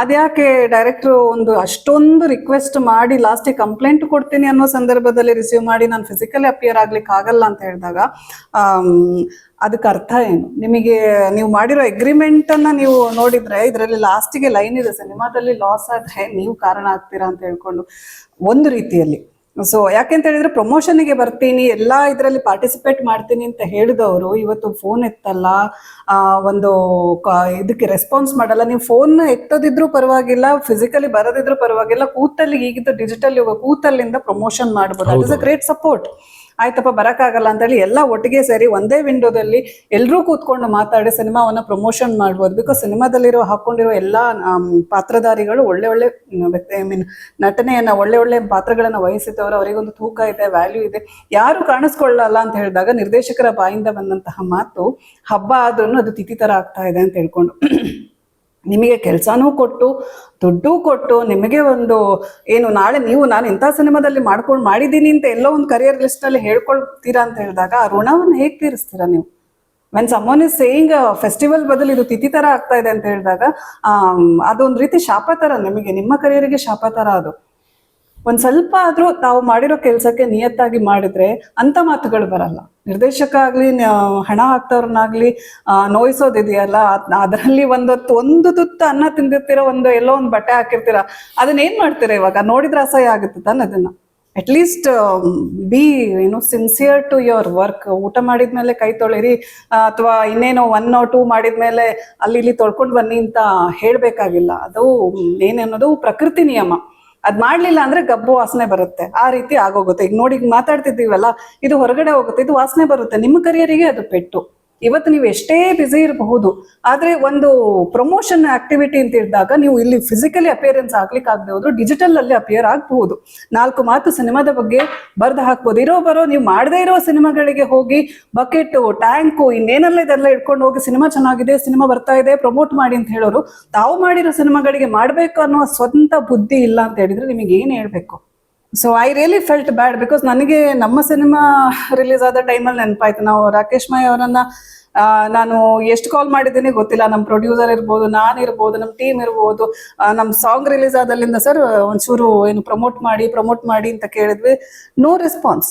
ಅದ್ಯಾಕೆ ಡೈರೆಕ್ಟ್ರು ಒಂದು ಅಷ್ಟೊಂದು ರಿಕ್ವೆಸ್ಟ್ ಮಾಡಿ ಲಾಸ್ಟಿಗೆ ಕಂಪ್ಲೇಂಟ್ ಕೊಡ್ತೀನಿ ಅನ್ನೋ ಸಂದರ್ಭದಲ್ಲಿ ರಿಸೀವ್ ಮಾಡಿ ನಾನು ಫಿಸಿಕಲಿ ಅಪಿಯರ್ ಆಗ್ಲಿಕ್ಕೆ ಆಗಲ್ಲ ಅಂತ ಹೇಳಿದಾಗ ಅದಕ್ಕೆ ಅರ್ಥ ಏನು? ನಿಮಗೆ ನೀವು ಮಾಡಿರೋ ಅಗ್ರಿಮೆಂಟ್ ಅನ್ನ ನೀವು ನೋಡಿದ್ರೆ ಇದರಲ್ಲಿ ಲಾಸ್ಟಿಗೆ ಲೈನ್ ಇದೆ ಸಿನಿಮಾದಲ್ಲಿ ಲಾಸ್ ಆದ್ರೆ ನೀವು ಕಾರಣ ಆಗ್ತೀರಾ ಅಂತ ಹೇಳ್ಕೊಂಡು ಒಂದು ರೀತಿಯಲ್ಲಿ. ಸೊ ಯಾಕೆಂತ ಹೇಳಿದ್ರೆ ಪ್ರಮೋಷನ್ಗೆ ಬರ್ತೀನಿ ಎಲ್ಲ ಇದರಲ್ಲಿ ಪಾರ್ಟಿಸಿಪೇಟ್ ಮಾಡ್ತೀನಿ ಅಂತ ಹೇಳಿದವರು ಇವತ್ತು ಫೋನ್ ಎತ್ತಲ್ಲ ಒಂದು ಇದಕ್ಕೆ ರೆಸ್ಪಾನ್ಸ್ ಮಾಡಲ್ಲ. ನೀವು ಫೋನ್ ಎತ್ತದಿದ್ರು ಪರವಾಗಿಲ್ಲ ಫಿಸಿಕಲಿ ಬರದಿದ್ರು ಪರವಾಗಿಲ್ಲ ಕೂತಲ್ಲಿ ಈಗಿದ್ದು ಡಿಜಿಟಲ್ ಯುಗ ಕೂತಲ್ಲಿಂದ ಪ್ರಮೋಷನ್ ಮಾಡ್ಬೋದು. It is a great support ಆಯ್ತಪ್ಪ, ಬರಕ್ಕಾಗಲ್ಲ ಅಂತ ಹೇಳಿ ಎಲ್ಲ ಒಟ್ಟಿಗೆ ಸೇರಿ ಒಂದೇ ವಿಂಡೋದಲ್ಲಿ ಎಲ್ಲರೂ ಕೂತ್ಕೊಂಡು ಮಾತಾಡಿ ಸಿನಿಮಾವನ್ನ ಪ್ರಮೋಷನ್ ಮಾಡ್ಬೋದು. ಬಿಕಾಸ್ ಸಿನಿಮಾದಲ್ಲಿರೋ ಹಾಕೊಂಡಿರೋ ಎಲ್ಲ ಪಾತ್ರಧಾರಿಗಳು ಒಳ್ಳೆ ಒಳ್ಳೆ ಐ ಮೀನ್ ನಟನೆಯನ್ನ, ಒಳ್ಳೆ ಒಳ್ಳೆ ಪಾತ್ರಗಳನ್ನ ವಹಿಸಿದವರು ಅವರಿಗೊಂದು ತೂಕ ಇದೆ ವ್ಯಾಲ್ಯೂ ಇದೆ. ಯಾರು ಕಾಣಿಸ್ಕೊಳ್ಳಲ್ಲ ಅಂತ ಹೇಳಿದಾಗ ನಿರ್ದೇಶಕರ ಬಾಯಿಂದ ಬಂದಂತಹ ಮಾತು, ಹಬ್ಬ ಆದ್ರೂ ಅದು ತಿಥಿ ತರ ಆಗ್ತಾ ಇದೆ ಅಂತ ಹೇಳ್ಕೊಂಡು. ನಿಮಗೆ ಕೆಲಸನೂ ಕೊಟ್ಟು, ದುಡ್ಡು ಕೊಟ್ಟು, ನಿಮಗೆ ಒಂದು ಏನು ನಾಳೆ ನೀವು, ನಾನು ಇಂಥ ಸಿನಿಮಾದಲ್ಲಿ ಮಾಡ್ಕೊಂಡು ಮಾಡಿದ್ದೀನಿ ಅಂತ ಎಲ್ಲೋ ಒಂದು ಕರಿಯರ್ ಲಿಸ್ಟಲ್ಲಿ ಹೇಳ್ಕೊಳ್ತೀರಾ ಅಂತ ಹೇಳಿದಾಗ ಆ ಋಣವನ್ನು ಹೇಗೆ ತೀರಿಸ್ತೀರಾ ನೀವು? When someone is saying festival ಬದಲು ಇದು ತಿಥಿ ತರ ಆಗ್ತಾ ಇದೆ ಅಂತ ಹೇಳಿದಾಗ ಅದೊಂದು ರೀತಿ ಶಾಪ ತರ, ನಿಮಗೆ ನಿಮ್ಮ ಕರಿಯರಿಗೆ ಶಾಪ ತರ ಅದು. ಒಂದ್ ಸ್ವಲ್ಪ ಆದ್ರೂ ತಾವು ಮಾಡಿರೋ ಕೆಲಸಕ್ಕೆ ನಿಯತ್ತಾಗಿ ಮಾಡಿದ್ರೆ ಅಂತ ಮಾತುಗಳು ಬರಲ್ಲ. ನಿರ್ದೇಶಕ ಆಗ್ಲಿ ಹಣ ಹಾಕ್ತವ್ರನ್ನಾಗ್ಲಿ ಆ, ನೋಯಿಸೋದಿದೆಯಲ್ಲ ಅದರಲ್ಲಿ ಒಂದೊತ್ತು ಒಂದು ತುತ್ತು ಅನ್ನ ತಿಂದಿರ್ತೀರ ಒಂದು ಎಲ್ಲೋ ಒಂದು ಬಟ್ಟೆ ಹಾಕಿರ್ತೀರ ಅದನ್ನ ಏನ್ ಮಾಡ್ತೀರಾ ಇವಾಗ? ನೋಡಿದ್ರೆ ಅಸಹ್ಯ ಆಗುತ್ತೆ ತಾನೆ ಅದನ್ನ. ಅಟ್ ಲೀಸ್ಟ್ ಬಿ ಏನು ಸಿನ್ಸಿಯರ್ ಟು ಯುವರ್ ವರ್ಕ್ ಊಟ ಮಾಡಿದ್ಮೇಲೆ ಕೈ ತೊಳಿರಿ ಅಥವಾ ಇನ್ನೇನೋ ಒನ್ ಟೂ ಮಾಡಿದ್ಮೇಲೆ ಅಲ್ಲಿ ಇಲ್ಲಿ ತೊಳ್ಕೊಂಡು ಬನ್ನಿ ಅಂತ ಹೇಳ್ಬೇಕಾಗಿಲ್ಲ. ಅದು ಏನೇನೋದು ಪ್ರಕೃತಿ ನಿಯಮ. ಅದ್ ಮಾಡ್ಲಿಲ್ಲ ಅಂದ್ರೆ ಗಬ್ಬು ವಾಸನೆ ಬರುತ್ತೆ. ಆ ರೀತಿ ಆಗೋಗುತ್ತೆ. ಈಗ ನೋಡಿ ಮಾತಾಡ್ತಿದ್ದೀವಲ್ಲ, ಇದು ಹೊರಗಡೆ ಹೋಗುತ್ತೆ, ಇದು ವಾಸನೆ ಬರುತ್ತೆ. ನಿಮ್ಮ ಕರಿಯರಿಗೆ ಅದು ಪೆಟ್ಟು. ಇವತ್ತು ನೀವು ಎಷ್ಟೇ ಬ್ಯುಸಿ ಇರಬಹುದು, ಆದ್ರೆ ಒಂದು ಪ್ರಮೋಷನ್ ಆಕ್ಟಿವಿಟಿ ಅಂತ ಇದ್ದಾಗ ನೀವು ಇಲ್ಲಿ ಫಿಸಿಕಲಿ ಅಪಿಯರೆನ್ಸ್ ಆಗ್ಲಿಕ್ಕೆ ಆಗದೆ ಹೋದ್ರು ಡಿಜಿಟಲ್ ಅಲ್ಲಿ ಅಪಿಯರ್ ಆಗಬಹುದು. ನಾಲ್ಕು ಮಾತು ಸಿನಿಮಾದ ಬಗ್ಗೆ ಬರ್ದು ಹಾಕ್ಬೋದು. ಇರೋ ಬರೋ ನೀವು ಮಾಡದೇ ಇರೋ ಸಿನಿಮಾಗಳಿಗೆ ಹೋಗಿ ಬಕೆಟ್ ಟ್ಯಾಂಕು ಇನ್ನೇನೆಲ್ಲ ಇದೆಲ್ಲ ಇಟ್ಕೊಂಡು ಹೋಗಿ ಸಿನಿಮಾ ಚೆನ್ನಾಗಿದೆ, ಸಿನಿಮಾ ಬರ್ತಾ ಇದೆ ಪ್ರಮೋಟ್ ಮಾಡಿ ಅಂತ ಹೇಳೋರು, ತಾವು ಮಾಡಿರೋ ಸಿನಿಮಾಗಳಿಗೆ ಮಾಡಬೇಕು ಅನ್ನೋ ಸ್ವಂತ ಬುದ್ಧಿ ಇಲ್ಲ ಅಂತ ಹೇಳಿದ್ರೆ ನಿಮಗೆ ಏನು ಹೇಳ್ಬೇಕು? So I really felt bad because ನನಗೆ ನಮ್ಮ ಸಿನಿಮಾ ರಿಲೀಸ್ ಆದ ಟೈಮಲ್ಲಿ ನೆನಪಾಯ್ತು. ನಾವು ರಾಕೇಶ್ ಮೈ ಅವರನ್ನ ನಾನು ಎಷ್ಟು ಕಾಲ್ ಮಾಡಿದ್ದೀನಿ ಗೊತ್ತಿಲ್ಲ. ನಮ್ಮ ಪ್ರೊಡ್ಯೂಸರ್ ಇರ್ಬೋದು, ನಾನು ಇರ್ಬೋದು, ನಮ್ಮ ಟೀಮ್ ಇರ್ಬೋದು ನಮ್ಮ ಸಾಂಗ್ ರಿಲೀಸ್ ಆದಲ್ಲಿಂದ ಸರ್ ಒಂಚೂರು ಏನು ಪ್ರಮೋಟ್ ಮಾಡಿ ಪ್ರಮೋಟ್ ಮಾಡಿ ಅಂತ ಕೇಳಿದ್ವಿ. No response